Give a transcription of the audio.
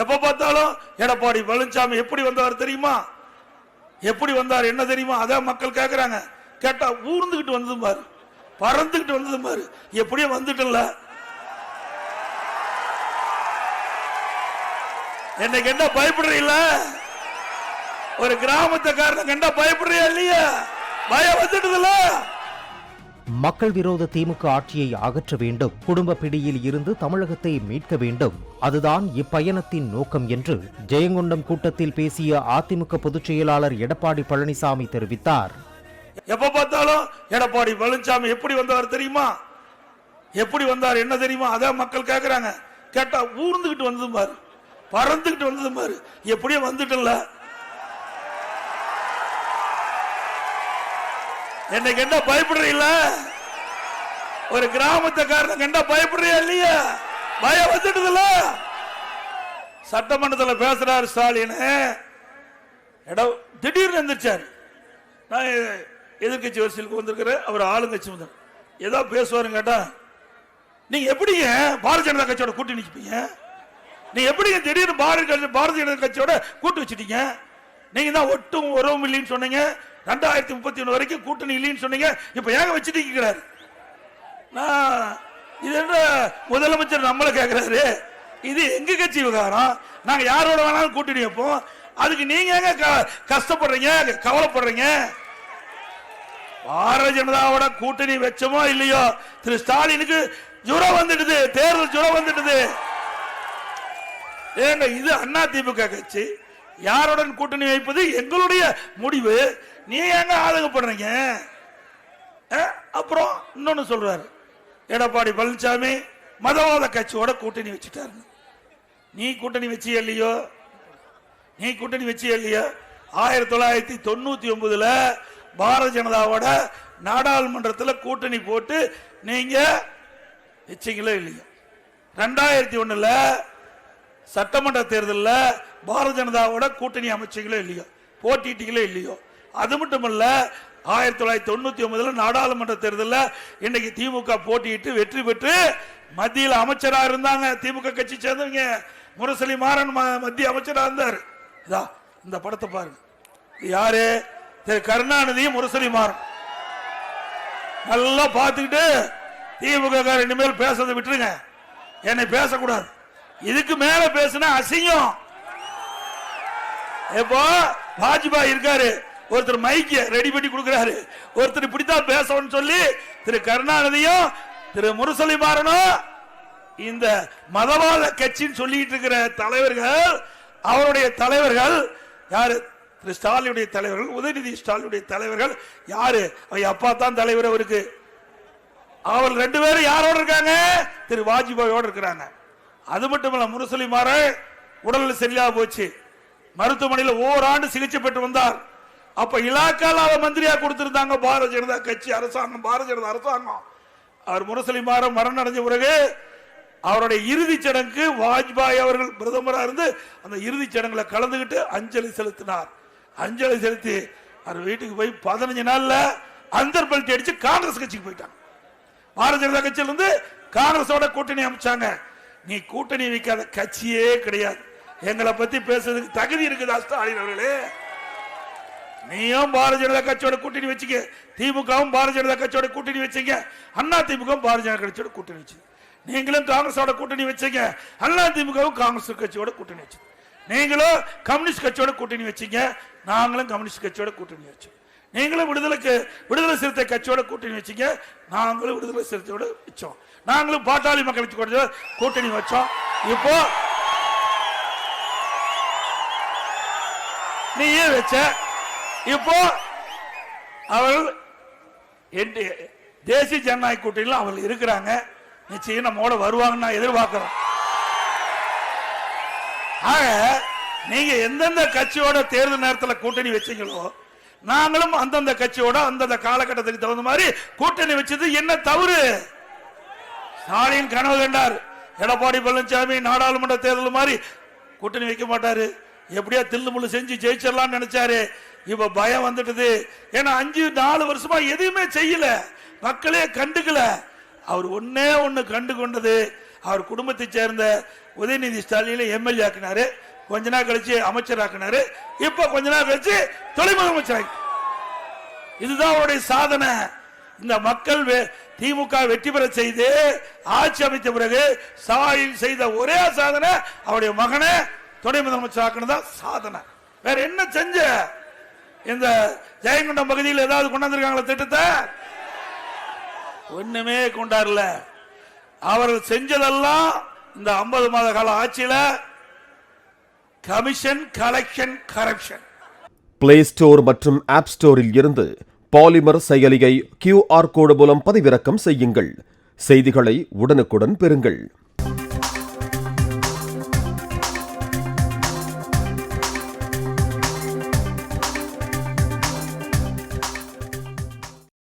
எப்ப பார்த்தாலும் எடப்பாடி பழனிசாமி எப்படி வந்தவர் தெரியுமா? எப்படி வந்தார் என்ன தெரியுமா? அதான் மக்கள் கேக்குறாங்க. கேட்டா ஊர்ந்துகிட்டு வந்ததும் பாரு. பறந்துகிட்டு வந்ததும் பாரு. எப்படியே வந்துட்டல என்னை கண்டா பயப்படுறீங்கள? ஒரு கிராமத்துக்காரனை கண்டா பயப்படுறியா இல்லையா? பயம் வந்துட்டதுல மக்கள் விரோத திமுக ஆட்சியை அகற்ற வேண்டும். குடும்ப பிடியில் இருந்து தமிழகத்தை மீட்க வேண்டும். அதுதான் இப்பயணத்தின் நோக்கம் என்று ஜெயங்கொண்டம் கூட்டத்தில் பேசிய அதிமுக பொதுச் செயலாளர் எடப்பாடி பழனிசாமி தெரிவித்தார். எப்ப பார்த்தாலும் எடப்பாடி பழனிசாமி எப்படி வந்தவர் தெரியுமா? எப்படி வந்தார் என்ன தெரியுமா? அதான் மக்கள் கேக்குறாங்க. கேட்டா ஊர்ந்துகிட்டு வந்தது பாரு. பறந்துகிட்டு வந்தது பாரு. எப்படியோ வந்துட்டல என்னை கண்டா பயப்படுறீங்கள? ஒரு கிராமத்துக்காரனை கண்டா பயப்படுறியா இல்லையா? பயம் வந்துடுதுல சட்டமன்றத்தில் பேசுறாரு ஸ்டாலின். இடம் திடீர்னு எந்திரிச்சாரு. நான் எதிர்கட்சி வரிசையில் வந்திருக்கிறேன். அவர் ஆளுங்கட்சி வந்தார் ஏதோ பேசுவாருன்னு கேட்டா நீங்க எப்படிங்க பாரதிய ஜனதா கட்சியோட கூட்டி நிற்பீங்க நீங்க எப்படிங்க திடீர்னு பாரதிய கட்சி- பாரதிய ஜனதா கட்சியோட கூட்டு வச்சுட்டீங்க? நீங்க தான் ஒட்டும் உறவும் இல்லைன்னு சொன்னீங்க. ரெண்டாயிரத்தி முப்பத்தி ஒன்று வரைக்கும் கூட்டணி இல்லைன்னு சொன்னீங்க இப்ப ஏங்க வச்சுட்டீங்கிறாரு நான் இது என்ன முதலமைச்சர் நம்மளை கேட்குறாரு இது எங்க கட்சி விவகாரம்? நாங்க யாரோட வேணாலும் கூட்டணி வைப்போம். அதுக்கு நீங்க ஏங்க க- கஷ்டப்படுறீங்க கவலைப்படுறீங்க? பாரதிய ஜனதாவோட கூட்டணி வச்சோமோ இல்லையோ? திரு ஸ்டாலினுக்கு ஜுரம் வந்துடுது தேர்தல் ஜுரம் வந்துடுது. ஏங்க இது அண்ணா திமுக கட்சி. யாருடன் கூட்டணி வைப்பது எங்களுடைய முடிவு. நீ ஏங்க ஆதங்கப்படுறீங்க பண்றீங்க? அப்புறம் இன்னொன்னு சொல்றாரு. எடப்பாடி பழனிசாமி மதவாத கட்சியோட கூட்டணி வச்சுட்டாரு. நீ கூட்டணி வச்சு இல்லையோ? நீ கூட்டணி வச்சு இல்லையோ? ஆயிரத்தி தொள்ளாயிரத்தி தொண்ணூத்தி ஒன்பதுல பாரதிய ஜனதாவோட நாடாளுமன்றத்தில் கூட்டணி போட்டு நீங்க வச்சீங்களோ இல்லையோ? ரெண்டாயிரத்தி ஒண்ணுல சட்டமன்ற தேர்தலில் பாரதிய ஜனதாவோட கூட்டணி அமைச்சீங்களோ இல்லையோ? போட்டிட்டீங்களோ இல்லையோ? அது மட்டும் ஆயிரத்தி தொள்ளாயிரத்தி தொண்ணூத்தி ஒன்பதுல நாடாளுமன்ற தேர்தலில் இன்னைக்கு திமுக போட்டியிட்டு வெற்றி பெற்று மத்தியில் அமைச்சராக இருந்தாங்க. திமுக கட்சி சேர்ந்தவங்க முரசலி மாறன் ம- மத்திய அமைச்சராக இருந்தார். இதா இந்த படத்தை பாருங்க. யாரு? திரு கருணாநிதி முரசலி மாறன். நல்லா பார்த்துக்கிட்டு திமுக இனிமேல் பேசுறதை விட்டுருங்க. என்னை பேசக்கூடாது. இதுக்கு மேல பேசினா அசிங்கம். இப்போ வாஜ்பாய் இருக்காரு. ஒருத்தர் மைக்க ரெடி பண்ணி கொடுக்கிறாரு. ஒருத்தர் இப்படித்தான் பேசணும்னு சொல்லி திரு கருணாநிதியும் திரு முரசொலி மாறனும் இந்த மதவாத கட்சின்னு சொல்லிட்டு இருக்கிற தலைவர்கள் அவருடைய தலைவர்கள் யாரு? திரு ஸ்டாலினுடைய தலைவர்கள் உதயநிதி ஸ்டாலினுடைய தலைவர்கள் யாரு? அவங்க அப்பா தான் தலைவர் அவருக்கு. அவர் ரெண்டு பேரும் யாரோட இருக்காங்க? திரு வாஜ்பாயோட இருக்கிறாங்க. அது மட்டும் இல்ல முரசொலி மாற உடல் சரியா போச்சு. மருத்துவமனையில் ஓராண்டு சிகிச்சை பெற்று வந்தார். அப்ப இலாக்கால மந்திரியா கொடுத்திருந்தாங்க பாரதிய ஜனதா கட்சி அரசாங்கம் பாரதிய ஜனதா அரசாங்கம். அவர் முரசொலி மரணம் அடைஞ்ச பிறகு அவருடைய இறுதி சடங்கு வாஜ்பாய் அவர்கள் பிரதமராக இருந்து அந்த இறுதி சடங்குல கலந்துகிட்டு அஞ்சலி செலுத்தினார். அஞ்சலி செலுத்தி அவர் வீட்டுக்கு போய் பதினஞ்சு நாள்ல அந்தர்பல்ட்டி அடிச்சு காங்கிரஸ் கட்சிக்கு போயிட்டாங்க. பாரதிய ஜனதா கட்சியில இருந்து காங்கிரஸோட கூட்டணி அமைச்சாங்க. நீ கூட்டணி வைக்காத கட்சியே கிடையாது. எங்களை பத்தி பேசுறதுக்கு தகுதி இருக்குதா ஸ்டாலின் அவர்களே? நீயும் பாரதிய ஜனதா கட்சியோட கூட்டணி வச்சுக்க. திமுகவும் பாரதிய ஜனதா கட்சியோட கூட்டணி வச்சீங்க. அண்ணா திமுகவும் பாரதிய ஜனதா கட்சியோட கூட்டணி வச்சு நீங்களும் காங்கிரஸோட கூட்டணி வச்சீங்க. அண்ணா திமுகவும் காங்கிரஸ் கட்சியோட கூட்டணி வச்சு நீங்களும் கம்யூனிஸ்ட் கட்சியோட கூட்டணி வச்சீங்க. நாங்களும் கம்யூனிஸ்ட் கட்சியோட கூட்டணி வச்சோம் நீங்களும் விடுதலைக்கு விடுதலை சிறுத்தை கட்சியோட கூட்டணி வச்சீங்க. நாங்களும் விடுதலை சிறுத்தையோட வச்சோம். நாங்களும் பாட்டாளி மக்கள் கட்சியோட கூட்டணி வச்சோம். இப்போ நீயே வச்ச இப்போ அவள் என்- தேசிய ஜனநாயக கூட்டணியில் அவள் இருக்கிறாங்க. நிச்சயம் நம்மோட வருவாங்கன்னு நான் எதிர்பார்க்கிறோம் ஆக நீங்க எந்தெந்த கட்சியோட தேர்தல் நேரத்தில் கூட்டணி வச்சீங்களோ நாங்களும் அந்தந்த கட்சியோட அந்தந்த காலகட்டத்துக்கு தகுந்த மாதிரி கூட்டணி வச்சது என்ன தவறு? ஸ்டாலின் கனவு கண்டார். எடப்பாடி பழனிசாமி நாடாளுமன்ற தேர்தல் மாதிரி கூட்டணி வைக்க மாட்டாரு. எப்படியா தில்லு முள்ளு செஞ்சு ஜெயிச்சிடலாம்னு நினைச்சாரு. இப்ப பயம் வந்துட்டது. ஏன்னா அஞ்சு நாலு வருஷமா எதுவுமே செய்யல. மக்களே கண்டுக்கல. அவர் ஒன்னே ஒன்று கண்டு கொண்டது. அவர் குடும்பத்தை சேர்ந்த உதயநிதி ஸ்டாலின் எம்எல்ஏ ஆக்கினாரு. கொஞ்ச நாள் கழிச்சு அமைச்சர் ஆக்கினாரு. இப்ப கொஞ்ச நாள் கழிச்சு துணை முதலமைச்சர் இதுதான் அவருடைய சாதனை. இந்த மக்கள் வெ- திமுக வெற்றி பெற செய்து ஆட்சி அமைத்த பிறகு ஸ்டாலின் செய்த ஒரே சாதனை அவருடைய மகனை துணை முதலமைச்சர் ஆக்கினதான் சாதனை. வேற என்ன செஞ்ச? இந்த ஜெயங்கொண்டம் பகுதியில் ஏதாவது கொண்டாந்துருக்காங்களா திட்டத்தை? ஒண்ணுமே கொண்டாடல. அவர்கள் செஞ்சதெல்லாம் இந்த 50 மாத கால ஆட்சியில commission collection corruption play store மற்றும் ஆப் ஸ்டோரில் இருந்து பாலிமர் செயலியை கியூஆர் கோடு மூலம் பதிவிறக்கம் செய்யுங்கள். செய்திகளை உடனுக்குடன் பெறுங்கள்.